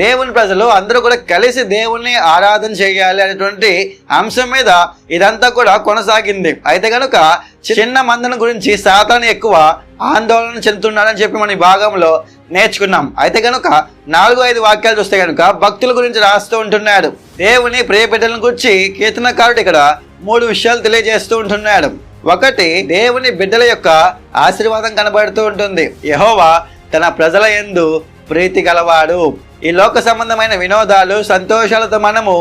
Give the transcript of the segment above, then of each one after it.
దేవుని ప్రజలు అందరూ కూడా కలిసి దేవుణ్ణి ఆరాధన చేయాలి అనేటువంటి అంశం మీద ఇదంతా కూడా కొనసాగింది. అయితే కనుక చిన్న మందన గురించి సాతాను ఎక్కువ ఆందోళన చెందుతున్నాడని చెప్పి మనం ఈ భాగంలో నేర్చుకున్నాం. అయితే కనుక నాలుగు ఐదు వాక్యాలు చూస్తే కనుక భక్తుల గురించి రాస్తూ ఉంటున్నాడు. దేవుని ప్రియ బిడ్డలను గురించి కీర్తనకారుడు ఇక్కడ మూడు విషయాలు తెలియజేస్తూ ఉంటున్నాడు. ఒకటి దేవుని బిడ్డల యొక్క ఆశీర్వాదం కనబడుతూ ఉంటుంది. యహోవా తన ప్రజల ఎందు ప్రీతి గలవాడు. ఈ లోక సంబంధమైన వినోదాలు సంతోషాలతో మనము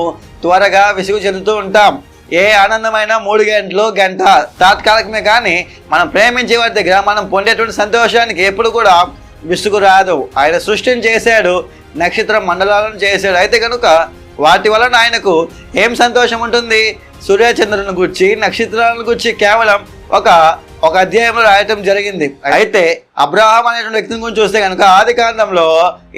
త్వరగా విసుగు చెందుతూ ఉంటాం. ఏ ఆనందమైన మూడు గంటలు గంట తాత్కాలికమే కానీ మనం ప్రేమించే వారి దగ్గర మనం పొందేటువంటి సంతోషానికి ఎప్పుడు కూడా విసుగు రాదు. ఆయన సృష్టిని చేశాడు నక్షత్ర మండలాలను చేశాడు. అయితే కనుక వాటి వలన ఆయనకు ఏం సంతోషం ఉంటుంది? సూర్యచంద్రుని గుర్చి నక్షత్రాలను గుర్చి కేవలం ఒక ఒక అధ్యాయంలో రాయటం జరిగింది. అయితే అబ్రహాం అనేటువంటి వ్యక్తిని గురించి చూస్తే కనుక ఆది కాండంలో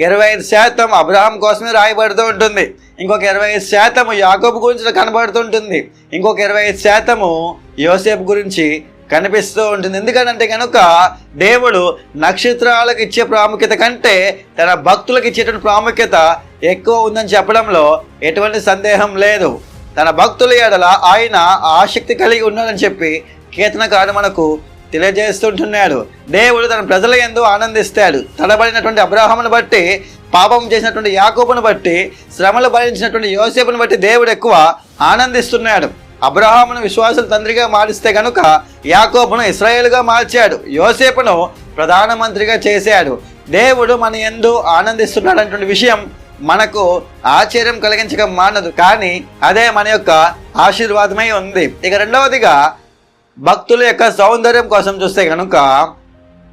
ఇరవై ఐదు శాతం అబ్రహాం కోసమే రాయబడుతూ ఉంటుంది. ఇంకొక ఇరవై ఐదు శాతము యాకోబు గురించి కనబడుతుంటుంది ఇంకొక ఇరవై ఐదు శాతము యోసేపు గురించి కనిపిస్తూ ఉంటుంది. ఎందుకంటే కనుక దేవుడు నక్షత్రాలకు ఇచ్చే ప్రాముఖ్యత కంటే తన భక్తులకు ఇచ్చేటువంటి ప్రాముఖ్యత ఎక్కువ ఉందని చెప్పడంలో ఎటువంటి సందేహం లేదు. తన భక్తుల ఎడల ఆయన ఆసక్తి కలిగి ఉన్నాడని చెప్పి కీర్తనకారు మనకు తెలియజేస్తుంటున్నాడు. దేవుడు తన ప్రజల ఎందు ఆనందిస్తాడు. తడబడినటువంటి అబ్రాహమును బట్టి పాపం చేసినటువంటి యాకోబును బట్టి శ్రమలు భరించినటువంటి యోసేపును బట్టి దేవుడు ఎక్కువ ఆనందిస్తున్నాడు. అబ్రహామును విశ్వాసుల తండ్రిగా మారిస్తే కనుక యాకోబును ఇస్రాయేల్గా మార్చాడు. యోసేపును ప్రధానమంత్రిగా చేశాడు. దేవుడు మన ఎందు ఆనందిస్తున్నాడు అనేటువంటి విషయం మనకు ఆశ్చర్యం కలిగించక మానదు. కానీ అదే మన యొక్క ఆశీర్వాదమై ఉంది. ఇక రెండవదిగా భక్తుల యొక్క సౌందర్యం కోసం చూస్తే కనుక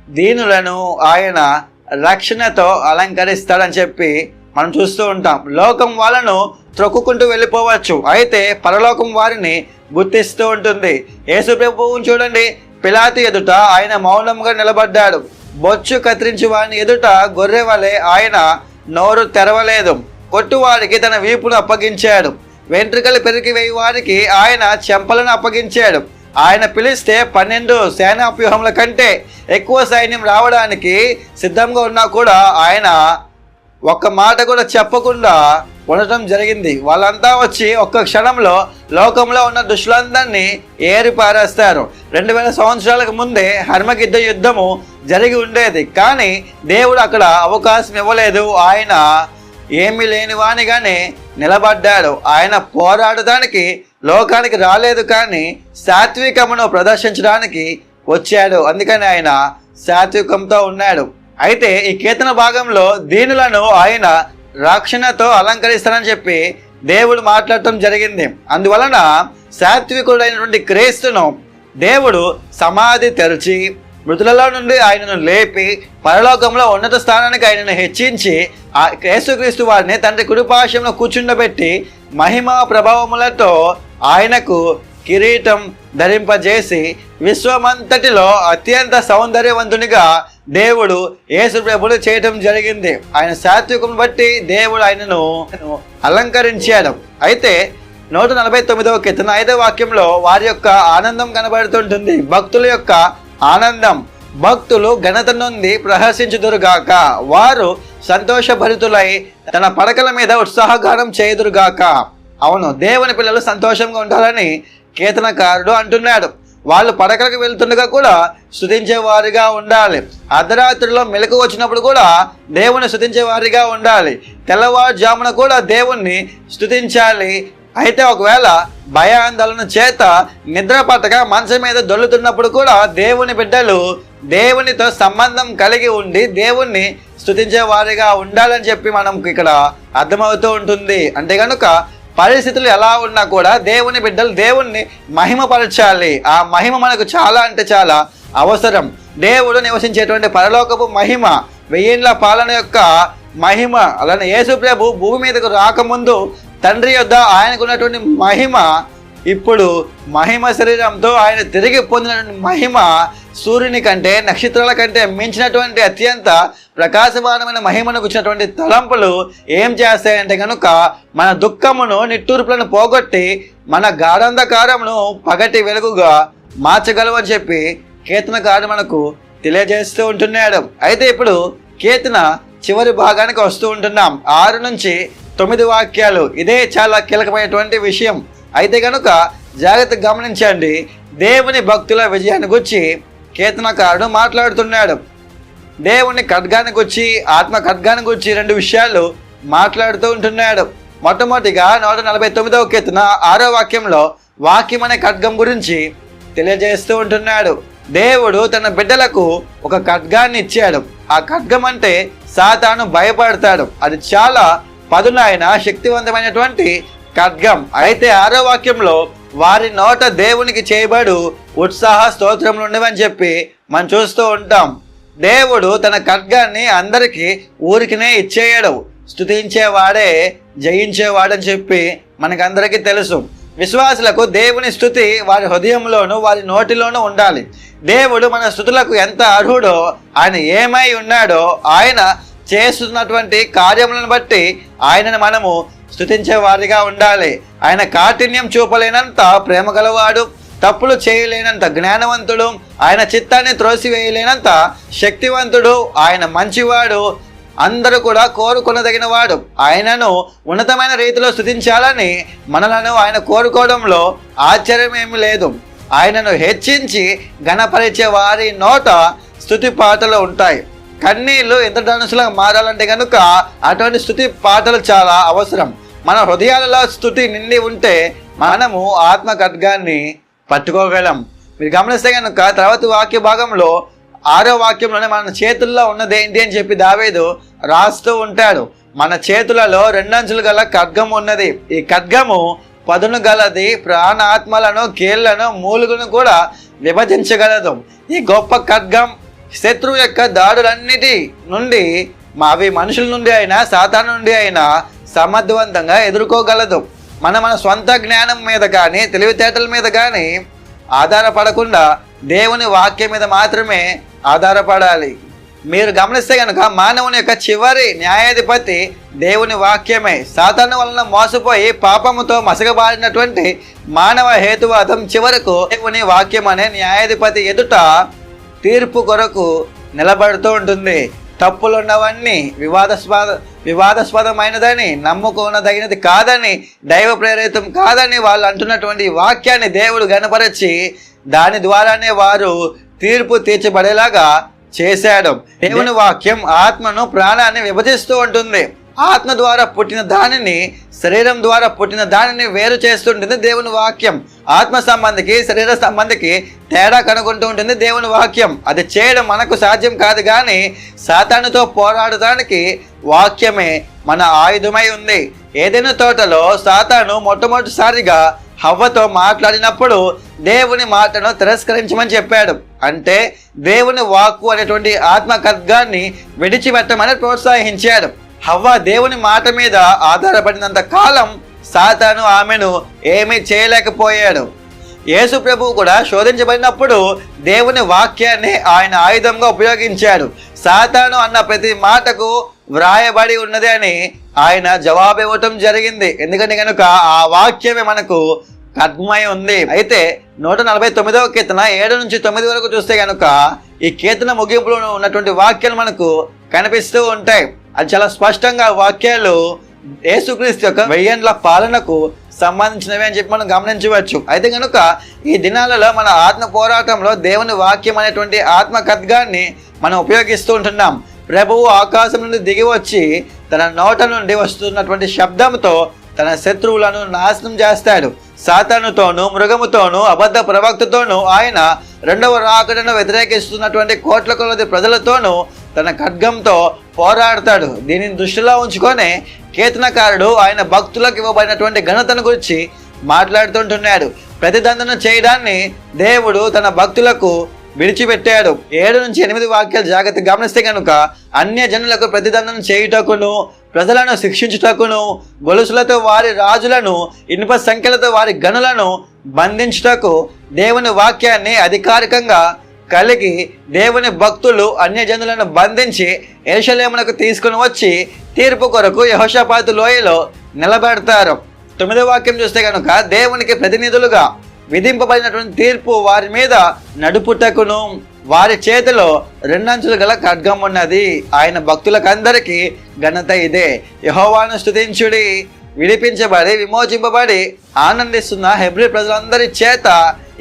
దీనులను ఆయన రక్షణతో అలంకరిస్తాడని చెప్పి మనం చూస్తూ ఉంటాం. లోకం వాళ్ళను త్రొక్కుంటూ వెళ్ళిపోవచ్చు. అయితే పరలోకం వారిని గుర్తిస్తూ ఉంటుంది. యేసు ప్రభువుని చూడండి. పిలాతి ఎదుట ఆయన మౌనంగా నిలబడ్డాడు. బొచ్చు కత్తిరించి వారిని ఎదుట గొర్రె వలె ఆయన నోరు తెరవలేదు. కొట్టువాడికి తన వీపును అప్పగించాడు. వెంట్రుకలు పెరిగి వారికి ఆయన చెంపలను అప్పగించాడు. ఆయన పిలిస్తే పన్నెండు సేనాప్యూహముల కంటే ఎక్కువ సైన్యం రావడానికి సిద్ధంగా ఉన్నా కూడా ఆయన ఒక్క మాట కూడా చెప్పకుండా ఉండటం జరిగింది. వాళ్ళంతా వచ్చి ఒక్క క్షణంలో లోకంలో ఉన్న దుష్టులందరినీ ఏరి పారేస్తారు రెండు వేల సంవత్సరాలకు ముందే హర్మగిద్ద యుద్ధము జరిగి ఉండేది. కానీ దేవుడు అక్కడ అవకాశం ఇవ్వలేదు. ఆయన ఏమీ లేని వానిగానే నిలబడ్డాడు. ఆయన పోరాడడానికి లోకానికి రాలేదు కానీ సాత్వికమును ప్రదర్శించడానికి వచ్చాడు. అందుకని ఆయన సాత్వికంతో ఉన్నాడు. అయితే ఈ కీర్తన భాగంలో దీనులను ఆయన రక్షణతో అలంకరిస్తానని చెప్పి దేవుడు మాట్లాడటం జరిగింది. అందువలన సాత్వికుడైనటువంటి క్రీస్తును దేవుడు సమాధి తెరిచి మృతులలో నుండి ఆయనను లేపి పరలోకంలో ఉన్నత స్థానానికి ఆయనను హెచ్చించి ఆ యేసుక్రీస్తు వారిని తండ్రి కుడిపాశంలో కూర్చుండబెట్టి మహిమ ప్రభావములతో ఆయనకు కిరీటం ధరింపజేసి విశ్వమంతటిలో అత్యంత సౌందర్యవంతునిగా దేవుడు యేసు ప్రభులు చేయటం జరిగింది. ఆయన సాత్వికం బట్టి దేవుడు ఆయనను అలంకరించాడు. అయితే నూట నలభై తొమ్మిదవ కీర్తన ఐదవ వాక్యంలో వారి యొక్క ఆనందం కనబడుతుంటుంది. భక్తుల యొక్క ఆనందం. భక్తులు ఘనత నుండి ప్రహర్షించుదురుగాక వారు సంతోషభరితులై తన పడకల మీద ఉత్సాహగానం చేయుదురుగాక. అవును దేవుని పిల్లలు సంతోషంగా ఉండాలని కీర్తనకారుడు అంటున్నాడు. వాళ్ళు పడకలకు వెళ్తుండగా కూడా శుతించేవారిగా ఉండాలి. అర్ధరాత్రిలో మెలకు వచ్చినప్పుడు కూడా దేవుని శుతించేవారిగా ఉండాలి. తెల్లవారుజామున కూడా దేవుణ్ణి స్థుతించాలి అయితే ఒకవేళ భయాందోళన చేత నిద్ర పట్టక మంచం మీద దొల్లుతున్నప్పుడు కూడా దేవుని బిడ్డలు దేవునితో సంబంధం కలిగి ఉండి దేవుణ్ణి స్తుతించే వారిగా ఉండాలని చెప్పి మనం ఇక్కడ అర్థమవుతూ ఉంటుంది. అంటే కనుక పరిస్థితులు ఎలా ఉన్నా కూడా దేవుని బిడ్డలు దేవుణ్ణి మహిమపరచాలి. ఆ మహిమ మనకు చాలా అంటే చాలా అవసరం. దేవుడు నివసించేటువంటి పరలోకపు మహిమ వెయ్యేండ్ల పాలన యొక్క మహిమ అలానే యేసుప్రభు భూమి మీదకు రాకముందు తండ్రి యొద్ద ఆయనకున్నటువంటి మహిమ ఇప్పుడు మహిమ శరీరంతో ఆయన తిరిగి పొందినటువంటి మహిమ సూర్యుని కంటే నక్షత్రాల కంటే మించినటువంటి అత్యంత ప్రకాశమానమైన మహిమను వచ్చినటువంటి తలంపులు ఏం చేస్తాయంటే కనుక మన దుఃఖమును నిట్టూర్పులను పోగొట్టి మన గాఢంధకారమును పగటి వెలుగుగా మార్చగలవని చెప్పి కీర్తనకారుడు మనకు తెలియజేస్తూ ఉంటున్నాడు. అయితే ఇప్పుడు కీర్తన చివరి భాగానికి వస్తూ ఉంటున్నాం. ఆరు నుంచి తొమ్మిది వాక్యాలు. ఇదే చాలా కీలకమైనటువంటి విషయం. అయితే కనుక జాగ్రత్త గమనించండి. దేవుని భక్తుల విజయాన్ని గురించి కీర్తనకారుడు మాట్లాడుతున్నాడు. దేవుని ఖడ్గానికి వచ్చి ఆత్మ ఖడ్గాన్ని గురించి రెండు విషయాలు మాట్లాడుతూ ఉంటున్నాడు. మొట్టమొదటిగా నూట నలభై తొమ్మిదవ కీర్తన ఆరో వాక్యంలో వాక్యం అనే ఖడ్గం గురించి తెలియజేస్తూ ఉంటున్నాడు. దేవుడు తన బిడ్డలకు ఒక ఖడ్గాన్ని ఇచ్చాడు. ఆ ఖడ్గం అంటే సాతాను భయపడతాడు. అది చాలా పదునైన శక్తివంతమైనటువంటి ఖడ్గం. అయితే ఆరో వాక్యంలో వారి నోట దేవునికి చేయబడు ఉత్సాహ స్తోత్రములు ఉండవని చెప్పి మనం చూస్తూ ఉంటాం. దేవుడు తన ఖడ్గాన్ని అందరికీ ఊరికినే ఇచ్చేయడు. స్థుతించేవాడే జయించేవాడని చెప్పి మనకందరికీ తెలుసు. విశ్వాసులకు దేవుని స్థుతి వారి హృదయంలోనూ వారి నోటిలోనూ ఉండాలి. దేవుడు మన స్థుతులకు ఎంత అర్హుడో ఆయన ఏమై ఉన్నాడో ఆయన చేస్తున్నటువంటి కార్యములను బట్టి ఆయనను మనము స్థుతించేవారిగా ఉండాలి. ఆయన కాఠిన్యం చూపలేనంత ప్రేమ గలవాడు తప్పులు చేయలేనంత జ్ఞానవంతుడు ఆయన చిత్తాన్ని త్రోసివేయలేనంత శక్తివంతుడు ఆయన మంచివాడు అందరూ కూడా కోరుకునదగిన వాడు ఆయనను ఉన్నతమైన రీతిలో స్థుతించాలని మనలను ఆయన కోరుకోవడంలో ఆశ్చర్యం ఏమి లేదు. ఆయనను హెచ్చించి గణపరిచే వారి నోట స్థుతి పాటలు ఉంటాయి. కన్నీళ్ళు ఎంత ధనుసులుగా మారాలంటే కనుక అటువంటి స్థుతి పాటలు చాలా అవసరం. మన హృదయాలలో స్థుతి నిండి ఉంటే మనము ఆత్మ ఖడ్గాన్ని పట్టుకోగలం. మీరు గమనిస్తే కనుక తర్వాత వాక్య భాగంలో ఆరో వాక్యంలోనే మన చేతుల్లో ఉన్నది ఏంటి అని చెప్పి దావేదు రాస్తూ ఉంటాడు. మన చేతులలో రెండంచులు గల ఖడ్గం ఉన్నది. ఈ ఖడ్గము పదును గలది ప్రాణాత్మలను కీళ్ళను మూలుగును కూడా విభజించగలదు. ఈ గొప్ప ఖడ్గం శత్రువు యొక్క దాడులన్నిటి నుండి మావి మనుషుల నుండి అయినా సాతాను నుండి అయినా సమర్థవంతంగా ఎదుర్కోగలదు. మన మన సొంత జ్ఞానం మీద కానీ తెలివితేటల మీద కానీ ఆధారపడకుండా దేవుని వాక్యం మీద మాత్రమే ఆధారపడాలి. మీరు గమనిస్తే కనుక మానవుని యొక్క చివరి న్యాయాధిపతి దేవుని వాక్యమే. సాతాను వలన మోసపోయి పాపముతో మసగబారినటువంటి మానవ హేతువాదం చివరకు దేవుని వాక్యం అనే న్యాయాధిపతి ఎదుట తీర్పు కొరకు నిలబడుతూ ఉంటుంది. తప్పులున్నవన్నీ వివాదాస్పద వివాదాస్పదమైనదని నమ్ముకోనదగినది కాదని దైవ ప్రేరితం కాదని వాళ్ళు అంటున్నటువంటి వాక్యాన్ని దేవుడు గనపరచి దాని ద్వారానే వారు తీర్పు తీర్చబడేలాగా చేశాడు. దేవుని వాక్యం ఆత్మను ప్రాణాన్ని విభజిస్తూ ఉంటుంది. ఆత్మ ద్వారా పుట్టిన దానిని శరీరం ద్వారా పుట్టిన దానిని వేరు చేస్తుంటుంది దేవుని వాక్యం. ఆత్మ సంబంధికి శరీర సంబంధికి తేడా కనుగొంటూ ఉంటుంది దేవుని వాక్యం. అది చేయడం మనకు సాధ్యం కాదు కానీ సాతానుతో పోరాడడానికి వాక్యమే మన ఆయుధమై ఉంది. ఏదైనా తోటలో సాతాను మొట్టమొదటిసారిగా హవ్వతో మాట్లాడినప్పుడు దేవుని మాటను తిరస్కరించమని చెప్పాడు. అంటే దేవుని వాక్కు అనేటువంటి ఆత్మ ఖడ్గాన్ని విడిచిపెట్టమని ప్రోత్సహించాడు. హవ్వ దేవుని మాట మీద ఆధారపడినంత కాలం సాతాను ఆమెను ఏమీ చేయలేకపోయాడు. యేసు ప్రభువు కూడా శోధించబడినప్పుడు దేవుని వాక్యాన్ని ఆయన ఆయుధంగా ఉపయోగించాడు. సాతాను అన్న ప్రతి మాటకు వ్రాయబడి ఉన్నది అని ఆయన జవాబు ఇవ్వటం జరిగింది. ఎందుకంటే కనుక ఆ వాక్యమే మనకు కర్మై ఉంది. అయితే నూట నలభై తొమ్మిదవ కీర్తన ఏడు నుంచి తొమ్మిది వరకు చూస్తే కనుక ఈ కీర్తన ముగింపులో ఉన్నటువంటి వాక్యాలు మనకు కనిపిస్తూ ఉంటాయి. అది చాలా స్పష్టంగా వాక్యాలు యేసుక్రీస్తు యొక్క వెయ్యేండ్ల పాలనకు సంబంధించినవి అని చెప్పి మనం గమనించవచ్చు. అయితే కనుక ఈ దినాలలో మన ఆత్మ పోరాటంలో దేవుని వాక్యం అనేటువంటి ఆత్మ మనం ఉపయోగిస్తూ ఉంటున్నాం. ప్రభువు ఆకాశం నుండి దిగి వచ్చి తన నోట నుండి వస్తున్నటువంటి శబ్దంతో తన శత్రువులను నాశనం చేస్తాడు. సాతానుతోనూ మృగముతోనూ అబద్ధ ప్రవక్తతోనూ ఆయన రెండవ రాకడను వ్యతిరేకిస్తున్నటువంటి కోట్ల కొలది ప్రజలతోనూ తన ఖడ్గంతో పోరాడతాడు. దీనిని దృష్టిలో ఉంచుకొని కీర్తనకారుడు ఆయన భక్తులకు ఇవ్వబడినటువంటి ఘనతను గురించి మాట్లాడుతుంటున్నాడు. ప్రతిదండన చేయడాన్ని దేవుడు తన భక్తులకు విడిచిపెట్టాడు. ఏడు నుంచి ఎనిమిది వాక్యాలు జాగ్రత్త గమనిస్తే కనుక అన్య జనులకు ప్రతిదండన చేయుటకును ప్రజలను శిక్షించుటకును గొలుసులతో వారి రాజులను ఇనుప సంఖ్యలతో వారి గనులను బంధించుటకు దేవుని వాక్యాన్ని అధికారికంగా కలిగి దేవుని భక్తులు అన్యజనులను బంధించి ఏషలేమునకు తీసుకుని వచ్చి తీర్పు కొరకు యహోషపాతు లోయలో నిలబెడతారు. తొమ్మిదో వాక్యం చూస్తే కనుక దేవునికి ప్రతినిధులుగా విధింపబడినటువంటి తీర్పు వారి మీద నడుపుటకును వారి చేతిలో రెండంచులు గల ఖడ్గం ఉన్నది. ఆయన భక్తులకందరికీ ఘనత ఇదే. యహోవాను స్తుతించుడి విడిపించబడి విమోచింపబడి ఆనందిస్తున్న హెబ్రి ప్రజలందరి చేత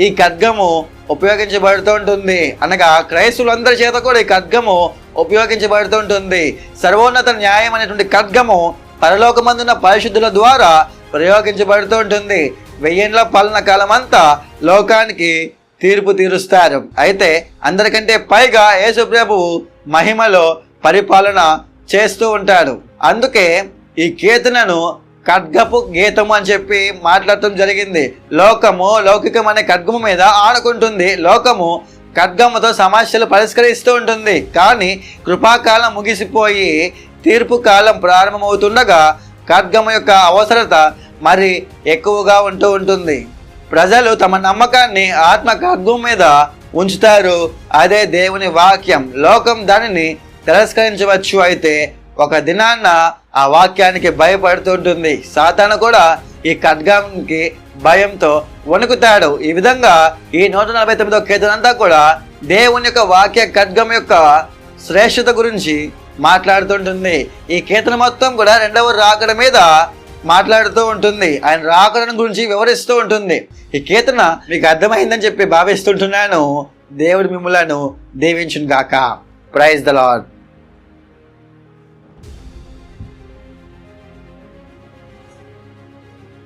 ఈ ఖడ్గము ఉపయోగించబడుతూ ఉంటుంది అనగా క్రైస్తువులందరి చేత కూడా ఈ ఖడ్గము ఉపయోగించబడుతూ ఉంటుంది సర్వోన్నత న్యాయం అనేటువంటి ఖడ్గము పరలోకమందున్న పరిశుద్ధుల ద్వారా ప్రయోగించబడుతూ ఉంటుంది వెయ్యేండ్ల పాలన కాలం అంతా లోకానికి తీర్పు తీరుస్తారు. అయితే అందరికంటే పైగా యేసుప్రభు మహిమలో పరిపాలన చేస్తూ ఉంటాడు. అందుకే ఈ కీర్తనను ఖడ్గపు గీతము అని చెప్పి మాట్లాడటం జరిగింది. లోకము లౌకికం అనే ఖడ్గము మీద ఆడుకుంటుంది లోకము ఖడ్గముతో సమస్యలు పరిష్కరిస్తూ ఉంటుంది. కానీ కృపాకాలం ముగిసిపోయి తీర్పు కాలం ప్రారంభమవుతుండగా ఖడ్గము యొక్క అవసరత మరి ఎక్కువగా ఉంటూ ఉంటుంది. ప్రజలు తమ నమ్మకాన్ని ఆత్మ ఖడ్గం మీద ఉంచుతారు. అదే దేవుని వాక్యం. లోకం దానిని తిరస్కరించవచ్చు అయితే ఒక దినాన్న ఆ వాక్యానికి భయపడుతుంటుంది. సాతాను కూడా ఈ ఖడ్గానికి భయంతో వణుకుతాడు. ఈ విధంగా ఈ నూట నలభై తొమ్మిదో కేతనంతా కూడా దేవుని యొక్క వాక్య ఖడ్గం యొక్క శ్రేష్ఠత గురించి మాట్లాడుతుంటుంది. ఈ కీర్తన మొత్తం కూడా రెండవ రాకడ మీద మాట్లాడుతూ ఉంటుంది. ఆయన రాకడను గురించి వివరిస్తూ ఉంటుంది. ఈ కీర్తన మీకు అర్థమైందని చెప్పి భావిస్తుంటున్నాను. దేవుడు మిమ్మలను దీవించును గాక ప్రైజ్ ద లాడ్